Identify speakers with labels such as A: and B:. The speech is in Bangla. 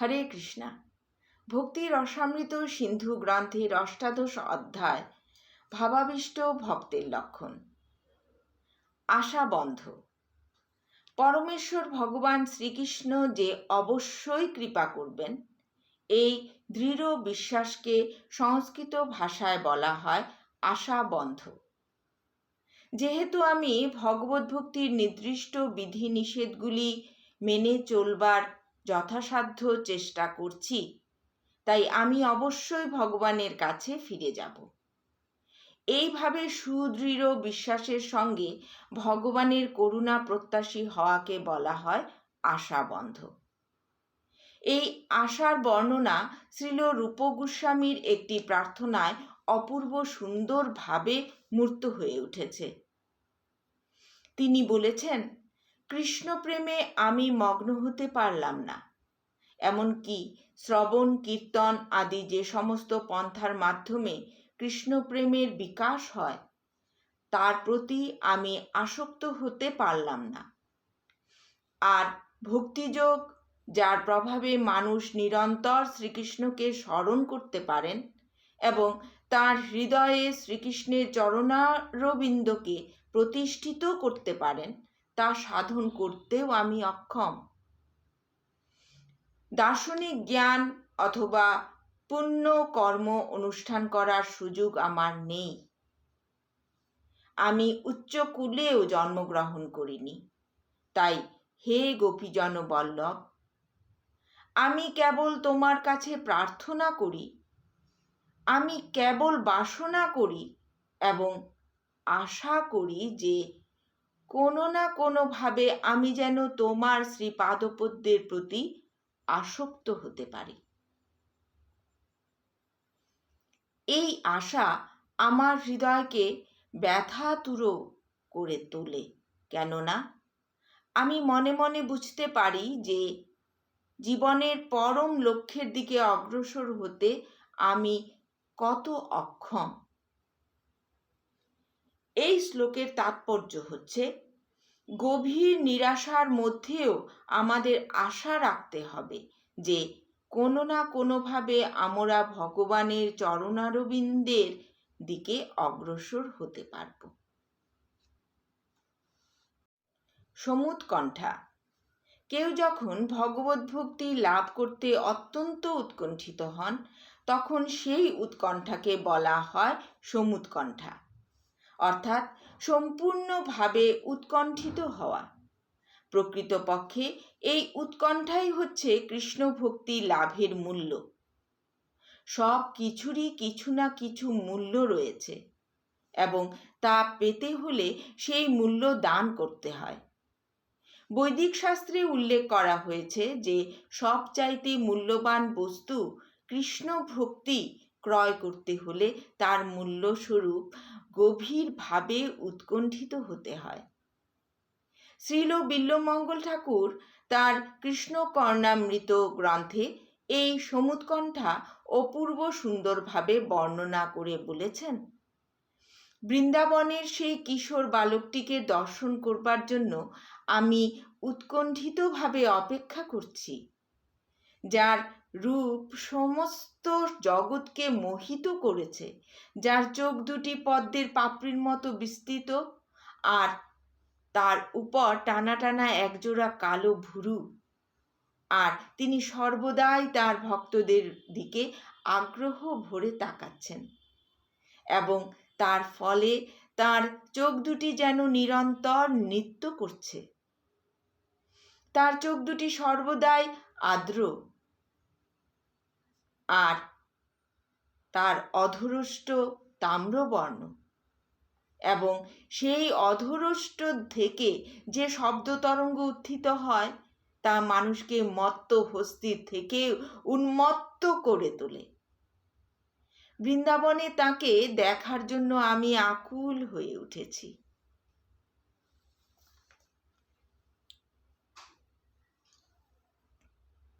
A: হরে কৃষ্ণা। ভক্তি রসামৃত সিন্ধু গ্রন্থের অষ্টাদশ অধ্যায়, ভাবাবিষ্ট ভক্তের লক্ষণ। আশা বন্ধ। পরমেশ্বর ভগবান শ্রীকৃষ্ণ যে অবশ্যই কৃপা করবেন, এই দৃঢ় বিশ্বাসকে সংস্কৃত ভাষায় বলা হয় আশা বন্ধ। যেহেতু আমি ভগবত ভক্তির নির্দিষ্ট বিধিনিষেধগুলি মেনে চলবার যথাসাধ্য চেষ্টা করছি। তাই আমি অবশ্যই ভগবানের কাছে ফিরে যাব। এইভাবে সুদৃঢ় বিশ্বাসের সঙ্গে ভগবানের করুণা প্রত্যাশী হওয়াকে বলা হয় আশাবন্ধ। এই আশার বর্ণনা শ্রীল রূপ গোস্বামীর একটি প্রার্থনায় অপূর্ব সুন্দরভাবে মূর্ত হয়ে উঠেছে। তিনি বলেছেন কৃষ্ণপ্রেমে আমি মগ্ন হতে পারলাম না। এমনকি শ্রবণ, কীর্তন আদি যে সমস্ত পন্থার মাধ্যমে কৃষ্ণপ্রেমের বিকাশ হয়, তার প্রতি আমি আসক্ত হতে পারলাম না। আর ভক্তিযোগ, যার প্রভাবে মানুষ নিরন্তর শ্রীকৃষ্ণকে স্মরণ করতে পারেন এবং তার হৃদয়ে শ্রীকৃষ্ণের চরণারবিন্দকে প্রতিষ্ঠিত করতে পারেন তা সাধন করতেও আমি অক্ষম। দার্শনিক জ্ঞান অথবা পুণ্য কর্ম অনুষ্ঠান করার সুযোগ আমার নেই। আমি উচ্চ কুলেও জন্মগ্রহণ করিনি। তাই হে গোপীজন বল্লভ, আমি কেবল তোমার কাছে প্রার্থনা করি। আমি কেবল বাসনা করি এবং আশা করি যে কোনো না কোনোভাবে আমি যেন তোমার শ্রীপাদপদ্যের প্রতি আসক্ত হতে পারি। এই আশা আমার হৃদয়কে ব্যথাতুর করে তোলে, কেননা আমি মনে মনে বুঝতে পারি যে জীবনের পরম লক্ষ্যের দিকে অগ্রসর হতে আমি কত অক্ষম। এই শ্লোকের তাৎপর্য হচ্ছে, গভীর নিরাশার মধ্যেও আমাদের আশা রাখতে হবে যে কোনো না কোনোভাবে আমরা ভগবানের চরণারবিন্দের দিকে অগ্রসর হতে পারব। সমুদ কণ্ঠা, কেউ যখন ভগবত ভক্তি লাভ করতে অত্যন্ত উৎকণ্ঠিত হন, তখন সেই উৎকণ্ঠাকে বলা হয় সমুৎকণ্ঠা অর্থাৎ সম্পূর্ণভাবে উৎকণ্ঠিত হওয়া। প্রকৃতপক্ষে এই উৎকণ্ঠাই হচ্ছে কৃষ্ণ ভক্তি লাভের মূল্য। সব কিছুরই কিছু না কিছু মূল্য রয়েছে এবং তা পেতে হলে সেই মূল্য দান করতে হয়। বৈদিক শাস্ত্রে উল্লেখ করা হয়েছে যে সবচাইতে মূল্যবান বস্তু কৃষ্ণ ভক্তি ক্রয় করতে হলে তার মূল্যস্বরূপ গভীরভাবে উৎকণ্ঠিত হতে হয়। শ্রীল বিল্লমঙ্গল ঠাকুর তার কৃষ্ণকর্ণামৃত গ্রন্থে এই সমুৎকণ্ঠা অপূর্ব সুন্দরভাবে বর্ণনা করে বলেছেন, বৃন্দাবনের সেই কিশোর বালকটিকে দর্শন করবার জন্য আমি উৎকণ্ঠিতভাবে অপেক্ষা করছি। যার রূপ সমস্ত জগৎকে মোহিত করেছে, যার চোখ দুটি পদ্মের পাপড়ির মতো বিস্তৃত আর তার উপর টানা টানা একজোড়া কালো ভুরু। আর তিনি সর্বদাই তার ভক্তদের দিকে আগ্রহ ভরে তাকাচ্ছেন এবং তার ফলে তার চোখ দুটি যেন নিরন্তর নৃত্য করছে। তার চোখ দুটি সর্বদাই আর্দ্র। আর তার অধরষ্ট তাম্রবর্ণ এবং সেই অধরষ্ট থেকে যে শব্দ তরঙ্গ উত্থিত হয়, তা মানুষকে মত্ত হস্তির থেকে উন্মত্ত করে তোলে। বৃন্দাবনে তাকে দেখার জন্য আমি আকুল হয়ে উঠেছি।